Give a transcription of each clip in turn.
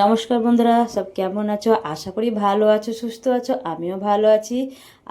নমস্কার বন্ধুরা, সব কেমন আছো? আশা করি ভালো আছো, সুস্থ আছো, আমিও ভালো আছি।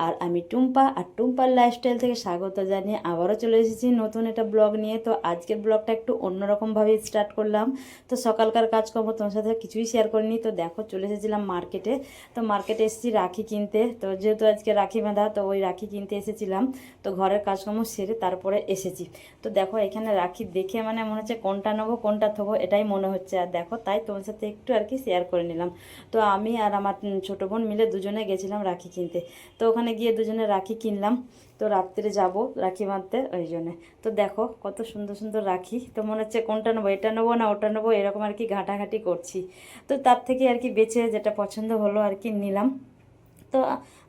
আর আমি টুম্পা, আর টুম্পার লাইফস্টাইল থেকে স্বাগত জানিয়ে আবারও চলে এসেছি নতুন একটা ব্লগ নিয়ে। তো আজকের ব্লগটা একটু অন্যরকমভাবে স্টার্ট করলাম। তো সকালকার কাজকর্ম তোমার সাথে কিছুই শেয়ার করিনি। তো দেখো, চলে এসেছিলাম মার্কেটে তো মার্কেটে এসেছি রাখি কিনতে। তো যেহেতু আজকে রাখি বাঁধা তো ওই রাখি কিনতে এসেছিলাম। তো ঘরের কাজকর্ম সেরে তারপরে এসেছি। তো দেখো, এখানে রাখি দেখে মানে মনে হচ্ছে কোনটা নেব, কোনটা থবো, এটাই মনে হচ্ছে। আর দেখো, তাই তোমার সাথে একটু আর কি শেয়ার করে নিলাম। তো আমি আর আমার ছোটো বোন মিলে দুজনে গেছিলাম রাখি কিনতে। তো ওখানে গিয়ে দুজনে রাখি কিনলাম। তো রাত্রে যাব রাখি বাঁধতে ওই জন্যে। তো দেখো কত সুন্দর সুন্দর রাখি। তো মনে হচ্ছে কোনটা নেব, এটা নেব না, ওটা নেব, এরকম আর কি ঘাটাঘাটি করছি। তো তার থেকে আর কি বেছে যেটা পছন্দ হলো আর কি নিলাম। তো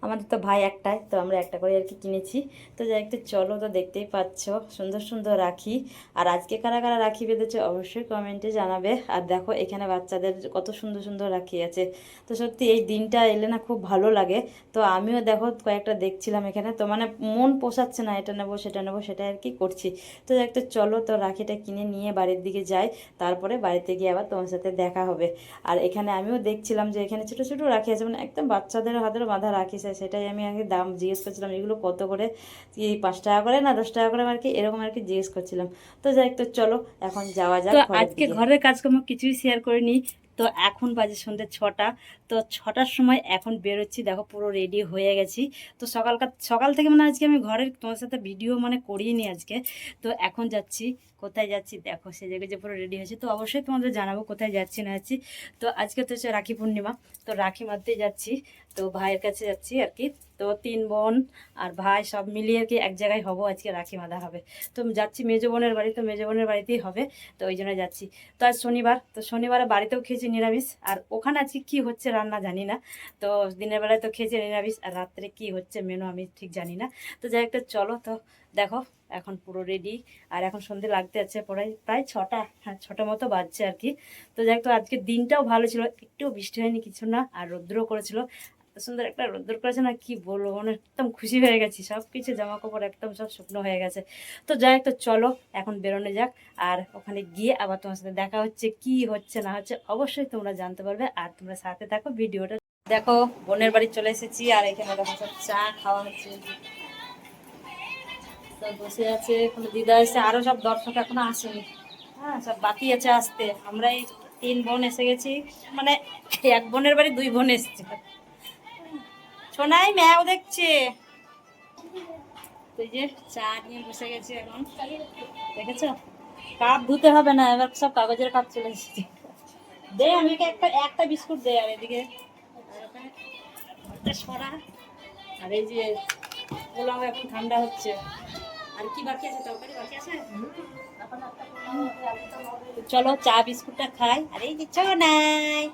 আমাদের তো ভাই একটাই, তো আমরা একটা করে আর কি কিনেছি। তো যাই একটু চলো তো দেখতেই পাচ্ছ, সুন্দর সুন্দর রাখি। আর আজকে কারা কারা রাখি বেঁধেছে অবশ্যই কমেন্টে জানাবে। আর দেখো, এখানে বাচ্চাদের কত সুন্দর সুন্দর রাখি আছে। তো সত্যি এই দিনটা এলে না খুব ভালো লাগে। তো আমিও দেখো, কয়েকটা দেখছিলাম এখানে। তো মানে মন পোষাচ্ছে না, এটা নেব, সেটা নেব সেটা আর কি করছি। তো যাই একটু চলো তো রাখিটা কিনে নিয়ে বাড়ির দিকে যাই। তারপরে বাড়িতে গিয়ে আবার তোমার সাথে দেখা হবে। আর এখানে আমিও দেখছিলাম যে এখানে ছোটো ছোটো রাখি আছে মানে একদম বাচ্চাদের হাতের বাঁধা রাখি সেটাই আমি আগে দাম জিজ্ঞেস করছিলাম এগুলো কত করে? কি পাঁচ টাকা করে না দশ টাকা করে আর কি এরকম আর কি জিজ্ঞেস করছিলাম। তো যাই তো চলো এখন যাওয়া যাক আজকে ঘরের কাজকর্ম কিছুই শেয়ার করিনি। তো এখন বাজে সন্ধ্যে ছটা। তো ছটার সময় এখন বেরোচ্ছি দেখো পুরো রেডি হয়ে গেছি। তো সকালকার সকাল থেকে মানে আজকে আমি ঘরের তোমার সাথে ভিডিও মানে করিয়ে করিনি আজকে। তো এখন যাচ্ছি। কোথায় যাচ্ছি? দেখো, সে জায়গায় যে পুরো রেডি হয়েছে। তো অবশ্যই তোমাদের জানাব কোথায় যাচ্ছি, না যাচ্ছি। তো আজকে তো হচ্ছে রাখি পূর্ণিমা। তো রাখি মারতেই যাচ্ছি। তো ভাইয়ের কাছে যাচ্ছি আর কি। তো তিন বোন আর ভাই সব মিলিয়ে আর কি এক জায়গায় হব আজকে রাখি বাঁধা হবে। তো যাচ্ছি মেজো বোনের বাড়ি। তো মেজো বোনের বাড়িতেই হবে। তো ওই জন্য যাচ্ছি। তো আজ শনিবার। তো শনিবারে বাড়িতেও খেয়েছি নিরামিষ। আর ওখানে আজকে কি হচ্ছে রান্না জানি না। তো দিনের বেলায় তো খেয়েছি নিরামিষ। আর রাত্রে কি হচ্ছে মেনু আমি ঠিক জানি না। তো যাই একটা চলো তো দেখো, এখন পুরো রেডি আর এখন সন্ধে লাগতে আছে প্রায় প্রায় ছটা হ্যাঁ ছটা মতো বাজছে আর কি। তো যাই তো আজকের দিনটাও ভালো ছিল। একটু বৃষ্টি হয়নি, কিছু না, আর রৌদ্রও করেছিল। সুন্দর একটা রোদ্দুর করেছে না, কি বলব মানে একদম খুশি হয়ে গেছি। সব কিছু জামা কাপড় একদম সব শুকনো হয়ে গেছে। তো যাই তো চলো, এখন বেরোনো যাক। আর ওখানে গিয়ে আবার তোমার সাথে দেখা হচ্ছে, কি হচ্ছে, না হচ্ছে, অবশ্যই তোমরা জানতে পারবে। আর তোমরা সাথে থাকো, ভিডিওটা দেখো। বোনের বাড়ি চলে এসেছি, আর এখানে দেখো চা খাওয়া হচ্ছে। সব বসে আছে কোনো দিদা এসে আরও সব দর্শক এখনও আসেনি। হ্যাঁ সব বাকি আছে আসতে। আমরা এই তিন বোন এসে গেছি। মানে এক বোনের বাড়ি দুই বোন এসছে। সোনাই ম্যাও দেখছে। তো এখন। দেখেছ? কাপ ধুতে হবে না, এবার সব কাগজের কাপ চলে এসেছে। দে আমাকে একটা একটা বিস্কুট দে, আর এদিকে আর এই যে এখন ঠান্ডা হচ্ছে। আর কি বাকি আছে? তরকারি বাকি আছে? চলো চা বিস্কুটটা খাই। আর এই যে নাই।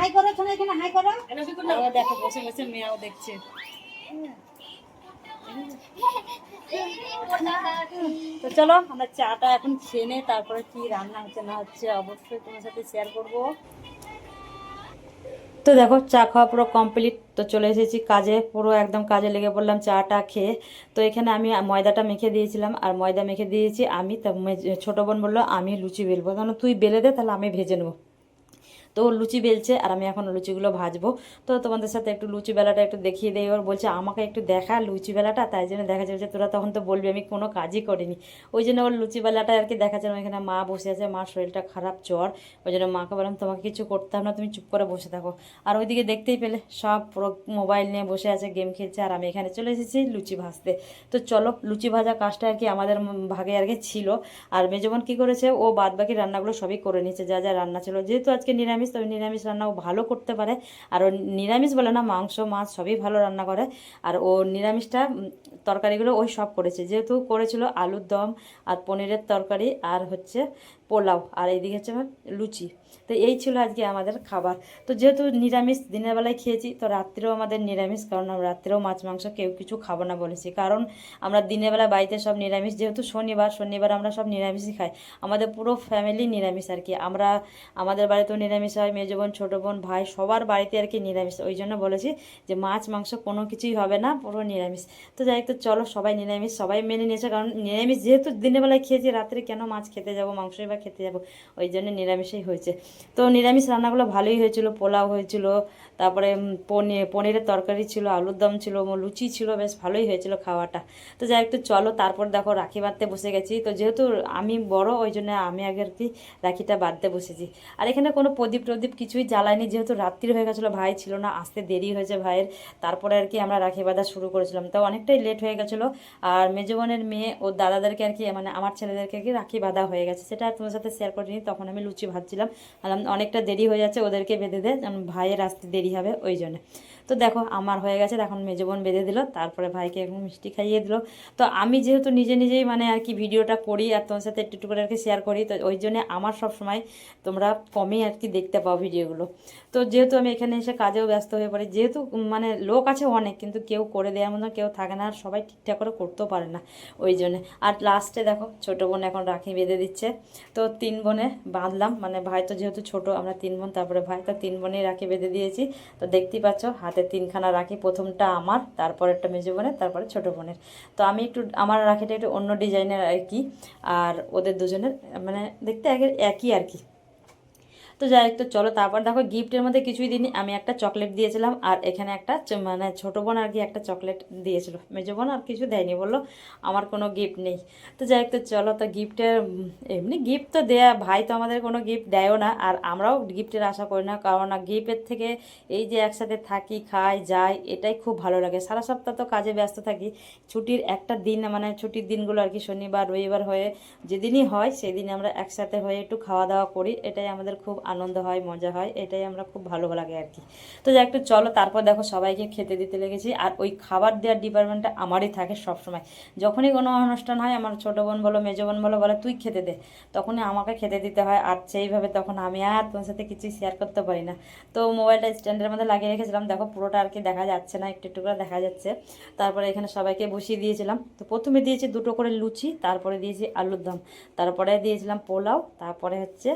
হাই করো। শোনা এখানে হাই করো দেখো বসে বসে মেয়াও দেখছে। তো চলো আমরা চাটা এখন খেয়ে নে তারপরে কি রান্না হচ্ছে না হচ্ছে অবশ্যই তোমার সাথে শেয়ার করব। তো দেখো, চা খাওয়া পুরো কমপ্লিট তো চলে এসেছি কাজে, পুরো একদম কাজে লেগে পড়লাম, চাটা খেয়ে। তো এখানে আমি ময়দাটা মেখে দিয়েছিলাম, আর ময়দা মেখে দিয়েছি আমি। তা ছোটো বোন বলল, আমি লুচি বেলবো। তাহলে তুই বেলে দে, তাহলে আমি ভেজে নেব। তো লুচি বেলছে আর আমি এখন লুচিগুলো ভাজবো। তো তোমাদের সাথে একটু লুচি বেলাটা একটু দেখিয়ে দেই। ওর বলছে, আমাকে একটু দেখা লুচি বেলাটা। তাই জন্য দেখা যাচ্ছে তোরা তখন তো বলবি, আমি কোনো কাজই করিনি। ওই জন্য ওর লুচি বেলাটা আর কি দেখা দেখাচ্ছে এখানে মা বসে আছে মার শরীরটা খারাপ, জ্বর। ওই জন্য মাকে বললাম, তোমাকে কিছু করতে হবে না, তুমি চুপ করে বসে থাকো। আর ওইদিকে দেখতেই পেলে, সব মোবাইল নিয়ে বসে আছে, গেম খেলছে। আর আমি এখানে চলে এসেছি লুচি ভাজতে। তো চলো, লুচি ভাজা কাজটা আর কি আমাদের ভাগে আর কি ছিল। আর মেজবান কী করেছে, ও বাদ বাকি রান্নাগুলো সবই করে নিয়েছে। যা যা রান্না ছিল। যেহেতু আজকে নিরামিষ তবে নিরামিষ রান্না ও ভালো করতে পারে। আর ও নিরামিষ বলে না, মাংস, মাছ সবই ভালো রান্না করে। আর ও নিরামিষটা তরকারিগুলো ওই সব করেছে। যেহেতু করেছিল আলুর দম আর পনিরের তরকারি আর হচ্ছে পোলাও। আর এইদিকে হচ্ছে লুচি। তো এই ছিল আজকে আমাদের খাবার। তো যেহেতু নিরামিষ দিনের বেলায় খেয়েছি, তো রাত্রেও আমাদের নিরামিষ, কারণ আমরা রাত্রেও মাছ, মাংস কেউ কিছু খাব না বলেছি। কারণ আমরা দিনের বেলা বাড়িতে সব নিরামিষ, যেহেতু শনিবার শনিবার আমরা সব নিরামিষই খাই। আমাদের পুরো ফ্যামিলি নিরামিষ আর কি। আমরা, আমাদের বাড়িতেও নিরামিষ নিরামিষ হয় মেজো বোন ছোটো বোন, ভাই সবার বাড়িতে আর কি নিরামিষ। ওই জন্য বলেছি যে মাছ, মাংস কোনো কিছুই হবে না, পুরো নিরামিষ। তো যাই তো চলো সবাই নিরামিষ, সবাই মেনে নিয়েছে। কারণ নিরামিষ যেহেতু দিনের বেলায় খেয়েছি, রাত্রে কেন মাছ খেতে যাব, মাংসই বা খেতে যাব? ওই জন্য নিরামিষই হয়েছে। তো নিরামিষ রান্নাগুলো ভালোই হয়েছিল, পোলাও হয়েছিল, তারপরে পনির পনিরের তরকারি ছিল, আলুর দম ছিল লুচি ছিল, বেশ ভালোই হয়েছিল খাওয়াটা। তো যাই একটু চলো তারপর দেখো রাখি বাঁধতে বসে গেছি। তো যেহেতু আমি বড়, ওই জন্য আমি আগে আর কি রাখিটা বাঁধতে বসেছি। আর এখানে কোনো প্রদীপ প্রদীপ কিছুই জ্বালায়নি, যেহেতু রাত্রির হয়ে গেছিল, ভাই ছিল না, আসতে দেরি হয়েছে ভাইয়ের। তারপরে আর কি আমরা রাখি বাঁধা শুরু করেছিলাম। তো অনেকটাই লেট হয়ে গেছিল। আর মেজবনের মেয়ে ও দাদাদেরকে আর কি মানে আমার ছেলেদেরকে আর কি রাখি বাঁধা হয়ে গেছে। সেটা তোমার সাথে শেয়ার করিনি, তখন আমি লুচি ভাজছিলাম। অনেকটা দেরি হয়ে যাচ্ছে, ওদেরকে বেঁধে দেয় ভাইয়ের আসতে দেরি হবে, ওই জন্য। তো দেখো, আমার হয়ে গেছে এখন মেজো বোন বেঁধে দিল, তারপরে ভাইকে এখন মিষ্টি খাইয়ে দিল। তো আমি যেহেতু নিজে নিজেই মানে আর কি ভিডিওটা করি আর তোমার সাথে একটু একটু করে আর কি শেয়ার করি, তো ওই জন্য আমার সব সময় তোমরা কমই আর কি দেখতে পাও ভিডিওগুলো। তো যেহেতু আমি এখানে এসে কাজেও ব্যস্ত হয়ে পড়ি, যেহেতু মানে লোক আছে অনেক, কিন্তু কেউ করে দেওয়ার মতো কেউ থাকে না, আর সবাই ঠিকঠাক করে করতেও পারে না, ওই জন্যে। আর লাস্টে দেখো, ছোটো বোন এখন রাখি বেঁধে দিচ্ছে। তো তিন বোনে বাঁধলাম মানে ভাই তো যেহেতু ছোট, আমরা তিন বোন, তারপরে ভাই, তো তিন বোনেই রাখি বেঁধে দিয়েছি। তো দেখতেই পাচ্ছ, হাতে তিনখানা রাখি, প্রথমটা আমার, তারপরেরটা মেজো বোনের, তারপরে ছোটো বোনের। তো আমি একটু, আমার রাখিটা একটু অন্য ডিজাইনের আর কি, আর ওদের দুজনের মানে দেখতে একে- একই আর কি। তো যাই হোক, তো চলো, তারপর দেখো গিফটের মধ্যে কিছুই দিনই আমি একটা চকলেট দিয়েছিলাম, আর এখানে একটা মানে ছোটো বোন আর কি একটা চকলেট দিয়েছিল। মেজো বোন আর কিছু দেয়নি, বলল আমার কোনো গিফট নেই। তো যাই তো চলো, তো গিফটের এমনি গিফট তো দেয়া, ভাই তো আমাদের কোনো গিফট দেয়ও না, আর আমরাও গিফটের আশা করি না, কারণ গিফটের থেকে এই যে একসাথে থাকি, খাই, যাই, এটাই খুব ভালো লাগে। সারা সপ্তাহ তো কাজে ব্যস্ত থাকি। ছুটির একটা দিন মানে ছুটির দিনগুলো আর কি শনিবার, রবিবার হয়ে যেদিনই হয় সেদিন আমরা একসাথে হয়ে একটু খাওয়া দাওয়া করি, এটাই আমাদের খুব আনন্দ হয়, মজা হয়, এটাই আমরা খুব ভালো লাগে আর কি। তো যাই একটু চলো, তারপর দেখো সবাইকে খেতে দিতে লেগেছি। আর ওই খাবার দেওয়ার ডিপার্টমেন্টটা আমারই থাকে সবসময়। যখনই কোনো অনুষ্ঠান হয়, আমার ছোটো বোন বলো, মেজো বোন বলো, বলে, তুই খেতে দে। তখনই আমাকে খেতে দিতে হয়। আর সেইভাবে তখন আমি আর তোমার সাথে কিছুই শেয়ার করতে পারি না। তো মোবাইলটা স্ট্যান্ডের মধ্যে লাগিয়ে রেখেছিলাম। দেখো, পুরোটা আর কি দেখা যাচ্ছে না, একটু একটু করে দেখা যাচ্ছে। তারপরে এখানে সবাইকে বসিয়ে দিয়েছিলাম। তো প্রথমে দিয়েছি দুটো করে লুচি, তারপরে দিয়েছি আলুর দম। তারপরে দিয়েছিলাম পোলাও, তারপরে হচ্ছে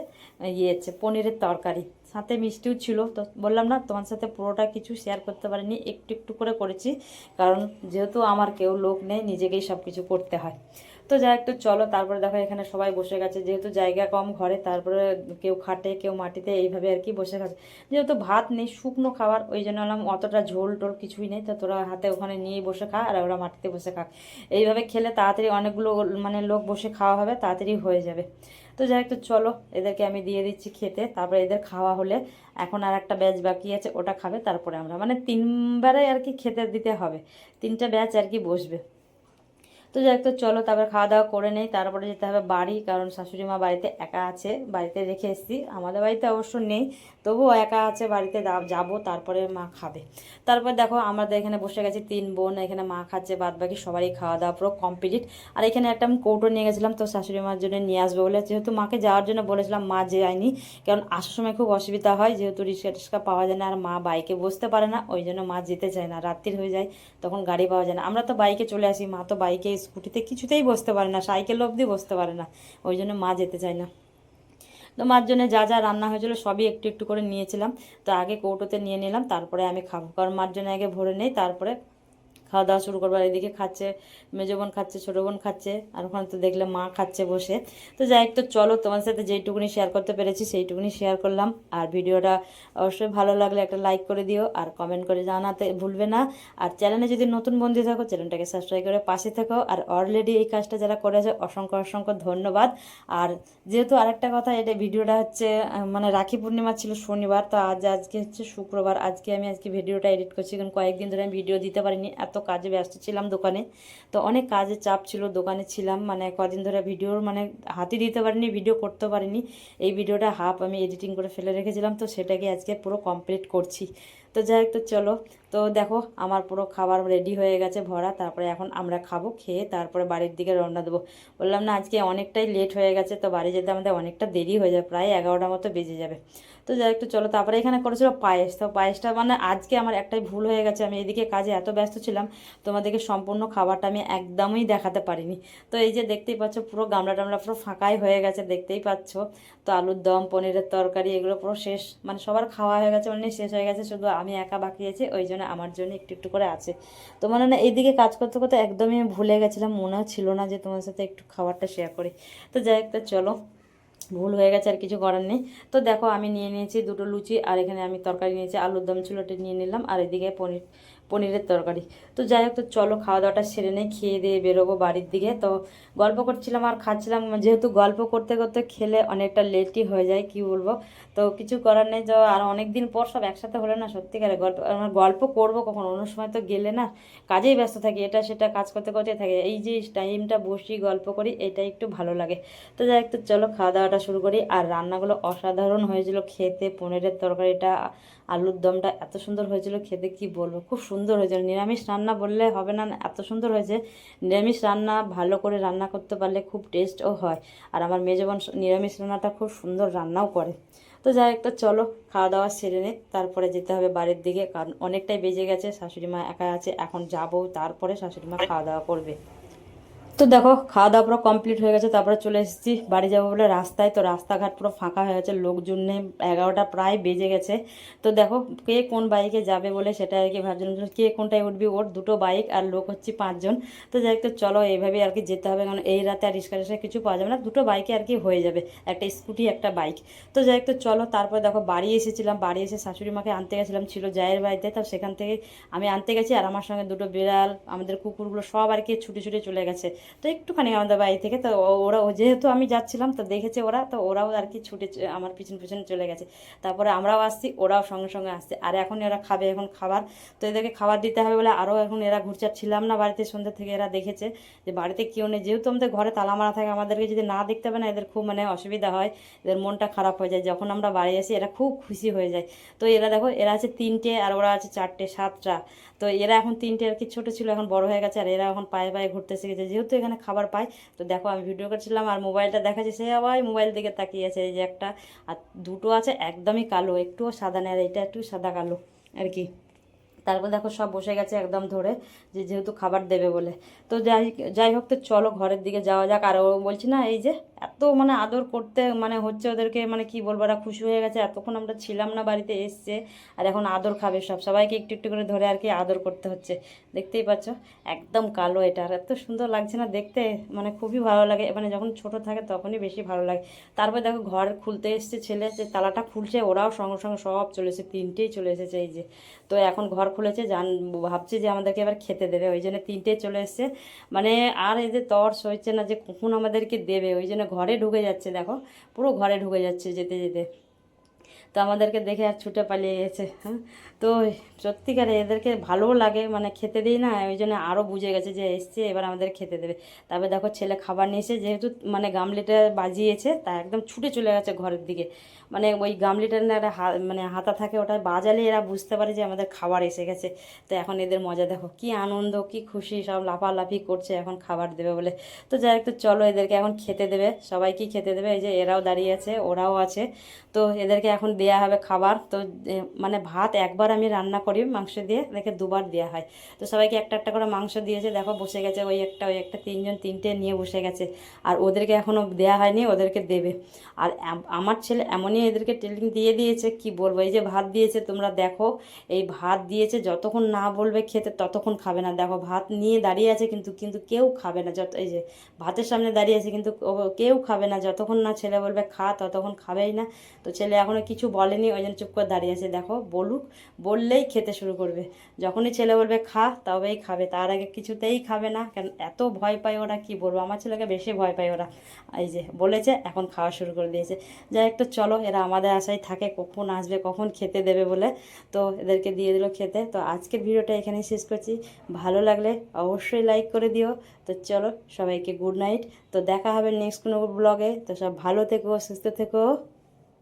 ইয়ে হচ্ছে পনিরের তরকারি। সাথে মিষ্টিও ছিল। তো বললাম না, তোমার সাথে পুরোটা কিছু শেয়ার করতে পারিনি, একটু একটু করে করেছি। কারণ যেহেতু আমার কেউ লোক নেই, নিজেকেই সব কিছু করতে হয়। তো যাই একটু চলো, তারপরে দেখো এখানে সবাই বসে গেছে। যেহেতু জায়গা কম ঘরে, তারপরে কেউ খাটে, কেউ মাটিতে, এইভাবে আর কি বসে খাচ্ছে যেহেতু ভাত নেই, শুকনো খাবার, ওই জন্য বললাম অতটা ঝোল টোল কিছুই নেই। তো তোরা হাতে ওখানে নিয়ে বসে খা, আর ওরা মাটিতে বসে খাক। এইভাবে খেলে তাড়াতাড়ি অনেকগুলো মানে লোক বসে খাওয়া হবে, তাড়াতাড়ি হয়ে যাবে। তো যাই একটু চলো, এদেরকে আমি দিয়ে দিচ্ছি খেতে। তারপরে এদের খাওয়া হলে এখন আর একটা ব্যাচ বাকি আছে, ওটা খাবে, তারপরে আমরা। মানে তিনবারে আর কি খেতে দিতে হবে। তিনটা ব্যাচ আর কি বসবে। তো যাই তো চলো তারপর খাওয়া দাওয়া করে নেই। তারপরে যেতে হবে বাড়ি, কারণ শাশুড়ি মা বাড়িতে একা আছে, বাড়িতে রেখে এসেছি। আমাদের বাড়িতে অবশ্য নেই, তবুও একা আছে, বাড়িতে যাব, তারপরে মা খাবে। তারপর দেখো আমাদের এখানে বসে গেছি, তিন বোন, এখানে মা খাচ্ছে বাদ বাকি সবারই খাওয়া দাওয়া পুরো কমপ্লিট আর এখানে একটা আমি কৌটো নিয়ে গেছিলাম, তো শাশুড়ি মার জন্য নিয়ে আসব বলে। যেহেতু মাকে যাওয়ার জন্য বলেছিলাম, মা যায়নি, কারণ আসার সময় খুব অসুবিধা হয়, যেহেতু রিক্সা টিক্সা পাওয়া যায় না, আর মা বাইকে বসতে পারে না, ওই জন্য মা যেতে চায় না, রাত্রির হয়ে যায়, তখন গাড়ি পাওয়া যায় না। আমরা তো বাইকে চলে আসি, মা তো বাইকে স্কুটিতে কিছুতেই বসতে পারে না, সাইকেল অবধি বসতে পারে না, ওই জন্য মা যেতে চায় না। তো মার জন্য যা যা রান্না হয়েছিল সবই একটু একটু করে নিয়েছিলাম, তো আগে কৌটোতে নিয়ে নিলাম, তারপরে আমি খাব। কারণ মার জন্য আগে ভরে নেই, তারপরে খাওয়া দাওয়া শুরু করব। আর এদিকে খাচ্ছে, মেজো বোন খাচ্ছে, ছোটো বোন খাচ্ছে, আর ওখানে তো দেখলে মা খাচ্ছে বসে। তো যাই একটু চলো তোমার সাথে যেইটুকুনি শেয়ার করতে পেরেছি, সেইটুকুনি শেয়ার করলাম। আর ভিডিওটা অবশ্যই ভালো লাগলে একটা লাইক করে দিও, আর কমেন্ট করে জানাতে ভুলবে না। আর চ্যানেলে যদি নতুন বন্ধু থাকো চ্যানেলটাকে সাবস্ক্রাইব করে পাশে থাকো। আর অলরেডি এই কাজটা যারা করেছে, অসংখ্য অসংখ্য ধন্যবাদ। আর যেহেতু আরেকটা কথা, এটা ভিডিওটা হচ্ছে মানে রাখি পূর্ণিমা ছিল শনিবার, তো আজ আজকে হচ্ছে শুক্রবার। আজকে আমি আজকে ভিডিওটা এডিট করছি, কারণ কয়েকদিন ধরে আমি ভিডিও দিতে পারিনি। এত কাজে ব্যস্ত ছিলাম দোকানে। তো অনেক কাজের চাপ ছিল, দোকানে ছিলাম। মানে কদিন ধরে ভিডিওর মানে হাতি দিতে পারিনি, ভিডিও করতে পারিনি। এই ভিডিওটা হাফ আমি এডিটিং করে ফেলে রেখেছিলাম, তো সেটাকে আজকে পুরো কমপ্লিট করছি। তো যাই হোক, তো চলো তো দেখো, আমার পুরো খাবার রেডি হয়ে গেছে ভরা। তারপরে এখন আমরা খাব, খেয়ে তারপরে বাড়ির দিকে রওনা দেবো। বললাম, না, আজকে অনেকটাই লেট হয়ে গেছে, তো বাড়ি যেতে আমাদের অনেকটা দেরি হয়ে যাবে প্রায় এগারোটার মতো বেজে যাবে। তো যাই একটু চলো, তারপরে এখানে করেছিল পায়েস। তো পায়েসটা মানে আজকে আমার একটাই ভুল হয়ে গেছে, আমি এদিকে কাজে এত ব্যস্ত ছিলাম, তোমাদেরকে সম্পূর্ণ খাবারটা আমি একদমই দেখাতে পারিনি। তো এই যে দেখতেই পাচ্ছ, পুরো গামলা টামলা পুরো ফাঁকাই হয়ে গেছে, দেখতেই পাচ্ছ। তো আলুর দম, পনিরের তরকারি, এগুলো পুরো শেষ মানে সবার খাওয়া হয়ে গেছে মানে শেষ হয়ে গেছে, শুধু আমি একা বাকি আছি, ওই জন্য আমার জন্য একটু একটু করে আছে। তো মানে না, এইদিকে কাজ করতে করতে একদমই ভুলে গেছিলাম, মনেও ছিল না যে তোমার সাথে একটু খাবারটা শেয়ার করি। তো যাই হোক চলো, ভুল হয়ে গেছে, আর কিছু করার নেই। তো দেখো, আমি নিয়ে নিয়েছি দুটো লুচি, আর এখানে আমি তরকারি নিয়েছি, আলুর দম ছিল নিয়ে নিলাম, আর এদিকে পনির, পনিরের তরকারি। তো যাই হোক, তো চলো খাওয়া দাওয়াটা সেরে নেই, খেয়ে দিয়ে বেরোবো বাড়ির দিকে। তো গল্প করছিলাম আর খাচ্ছিলাম, যেহেতু গল্প করতে করতে খেলে অনেকটা লেটই হয়ে যায়, কি বলব? তো কিছু করার নেই, তো আর অনেক দিন পর সব একসাথে হলে না সত্যিকারে গল্প, আমার গল্প করব কখন? অন্য সময় তো গেলে না কাজেই ব্যস্ত থাকি, এটা সেটা কাজ করতে করতে থাকে। এই যে টাইমটা বসি, গল্প করি, এটা একটু ভালো লাগে। তো যাই হোক, তো চলো খাওয়া দাওয়াটা শুরু করি। আর রান্নাগুলো অসাধারণ হয়েছিল খেতে, পনিরের তরকারিটা, আলুর দমটা এত সুন্দর হয়েছিল খেতে, কি বলব? খুব সুন্দর হয়েছিল, নিরামিষ রান্না বললে হবে না। এত সুন্দর হয়েছে। নিরামিষ রান্না, ভালো করে রান্না করতে পারলে খুব টেস্টও হয়। আর আমার মেজবান নিরামিষ রান্নাটা খুব সুন্দর রান্নাও করে। তো যাই তো চলো, খাওয়া দাওয়া সেরে নে। তারপরে যেতে হবে বাড়ির দিকে, কারণ অনেকটাই বেজে গেছে। শাশুড়ি মা একা আছে, এখন যাব। তারপরে শাশুড়ি মা খাওয়া দাওয়া করবে। তো দেখো খাওয়া দাওয়া পুরো কমপ্লিট হয়ে গেছে, তারপরে চলে এসেছি, বাড়ি যাব বলে রাস্তায়। তো রাস্তাঘাট পুরো ফাঁকা হয়ে গেছে, লোকজন নেই, এগারোটা প্রায় বেজে গেছে। তো দেখো, কে কোন বাইকে যাবে বলে সেটা আর কি ভাবছিলাম কে কোনটায় উঠবি, ওর দুটো বাইক আর লোক হচ্ছে পাঁচজন। তো যাই তো চলো, এইভাবেই আর কি যেতে হবে, কারণ এই রাতে আর রিক্সা রিক্সা কিছু পাওয়া যাবে না, দুটো বাইকে আর কি হয়ে যাবে, একটা স্কুটি একটা বাইক তো যাই তো চলো, তারপরে দেখো, বাড়ি এসেছিলাম, বাড়ি এসে শাশুড়ি মাকে আনতে গেছিলাম, ছিল জায়ের বাড়িতে, তো সেখান থেকে আমি আনতে গেছি, আর আমার সঙ্গে দুটো বিড়াল, আমাদের কুকুরগুলো সব আর কি ছুটে ছুটে চলে গেছে। তো একটুখানি আমাদের বাড়ি থেকে, তো ওরা যেহেতু আমি যাচ্ছিলাম, তো দেখেছে ওরা, তো ওরাও আর কি ছুটে আমার পিছন পিছনে চলে গেছে। তারপরে আমরাও আসছি, ওরাও সঙ্গে সঙ্গে আসছে। আর এখন এরা খাবে এখন খাবার। তো এদেরকে খাবার দিতে হবে বলে আরও এখন এরা ঘুরছে। ছিলাম না বাড়িতে, সন্ধ্যে থেকে এরা দেখেছে যে বাড়িতে কেউ নেই। যেহেতু আমাদের ঘরে তালা মারা থাকে, আমাদেরকে যদি না দেখতে পাবে না, এদের খুব মানে অসুবিধা হয়। এদের মনটা খারাপ হয়ে যায়। যখন আমরা বাড়ি আসি, এরা খুব খুশি হয়ে যায়। তো এরা দেখো, এরা আছে তিনটে আর ওরা আছে চারটে, সাতটা। তো এরা এখন তিনটে আর কি ছোটো ছিল, এখন বড় হয়ে গেছে। আর এরা এখন পায়ে পায়ে ঘুরতে শিখেছে। যেহেতু এখানে খাবার পায়। তো দেখো আমি ভিডিও করছিলাম আর মোবাইলটা দেখাচ্ছে, সে আবার মোবাইল দিকে তাকিয়ে আছে, এই যে একটা। আর দুটো আছে একদমই কালো, একটুও সাদা নেয় এটা একটু সাদা কালো, আর কি। তারপর দেখো সব বসে গেছে একদম ধরে, যে যেহেতু খাবার দেবে বলে। তো যাই যাই হোক, তো চলো ঘরের দিকে যাওয়া যাক। আর ও বলছি, না, এই যে এত মানে আদর করতে মানে হচ্ছে ওদেরকে মানে কি বলব ওরা খুশি হয়ে গেছে। এতক্ষণ আমরা ছিলাম না বাড়িতে, এসছে আর এখন আদর খাবে সব। সবাইকে একটু একটু করে ধরে আর কি আদর করতে হচ্ছে। দেখতেই পাচ্ছ, একদম কালো এটা। আর এত সুন্দর লাগছে না দেখতে মানে খুবই ভালো লাগে। মানে যখন ছোট থাকে তখনই বেশি ভালো লাগে। তারপর দেখো ঘর খুলতে এসছে ছেলে, যে তালাটা খুলছে, ওরাও সঙ্গে সঙ্গে সব চলে এসেছে, তিনটেই চলে এসেছে এই যে। তো এখন ঘর খুলেছে, জান, ভাবছে যে আমাদেরকে এবার খেতে দেবে। ওই জন্য তিনটেই চলে এসছে। মানে আর এদের তর সইছে না যে কখন আমাদেরকে দেবে, ওই জন্য ঘরে ঢুকে যাচ্ছে দেখো। পুরো ঘরে ঢুকে যাচ্ছে যেতে যেতে। তো আমাদেরকে দেখে আর ছুটে পালিয়ে গেছে হ্যাঁ? তো সত্যিকারে এদেরকে ভালোও লাগে মানে খেতে দিই না, ওই জন্য আরও বুঝে গেছে যে এসছে, এবার আমাদের খেতে দেবে। তারপরে দেখো ছেলে খাবার নিয়েছে যেহেতু মানে গামলিটা বাজিয়েছে, তা একদম ছুটে চলে গেছে ঘরের দিকে। মানে ওই গামলিটার না একটা মানে হাতা থাকে, ওটা বাজালে এরা বুঝতে পারে যে আমাদের খাবার এসে গেছে। তো এখন এদের মজা, দেখো কি আনন্দ, কি খুশি, সব লাফালাফি করছে, এখন খাবার দেবে বলে। তো যাই একটু চলো এদেরকে এখন খেতে দেবে সবাইকেই খেতে দেবে? এই যে এরাও দাঁড়িয়ে আছে, ওরাও আছে। তো এদেরকে এখন দেয়া হবে খাবার। তো মানে ভাত একবার আমি রান্না করি মাংস দিয়ে এদেরকে দুবার দেওয়া হয়। তো সবাইকে একটা একটা করে মাংস দিয়েছে, দেখো বসে গেছে, ওই একটা ওই একটা, তিনজন তিনটে নিয়ে বসে গেছে। আর ওদেরকে এখনও দেয়া হয়নি, ওদেরকে দেবে। আর আমার ছেলে এমনই এদেরকে ট্রেনিং দিয়ে দিয়েছে, কি বলব, এই যে ভাত দিয়েছে, তোমরা দেখো, এই ভাত দিয়েছে, যতক্ষণ না বলবে খেতে ততক্ষণ খাবে না। দেখো ভাত নিয়ে দাঁড়িয়ে আছে কিন্তু কিন্তু কেউ খাবে না, যত, এই যে ভাতের সামনে দাঁড়িয়ে আছে কিন্তু কেউ খাবে না। যতক্ষণ না ছেলে বলবে খা, ততক্ষণ খাবেই না। তো ছেলে এখনও কিছু বলেনি, ওই জন্য চুপ করে দাঁড়িয়ে আছে। দেখো, বলুক, বললেই খেতে শুরু করবে। যখনই ছেলে বলবে, খা তবেই খাবে। তার আগে কিছুতেই খাবে না, কেন, এত ভয় পায় ওরা, কি বলব? আমার ছেলেকে বেশি ভয় পায় ওরা। এই যে, বলেছে, এখন খাওয়া শুরু করে দিয়েছে। যাই একটু চলো, এরা আমাদের আশায় থাকে, কখন আসবে, কখন খেতে দেবে বলে। তো এদেরকে দিয়ে দিল খেতে। তো আজকের ভিডিওটা এখানেই শেষ করছি। ভালো লাগলে অবশ্যই লাইক করে দিও। তো চলো, সবাইকে গুড নাইট তো দেখা হবে নেক্সট কোনো ব্লগে তো সব ভালো থেকো, সুস্থ থেকো।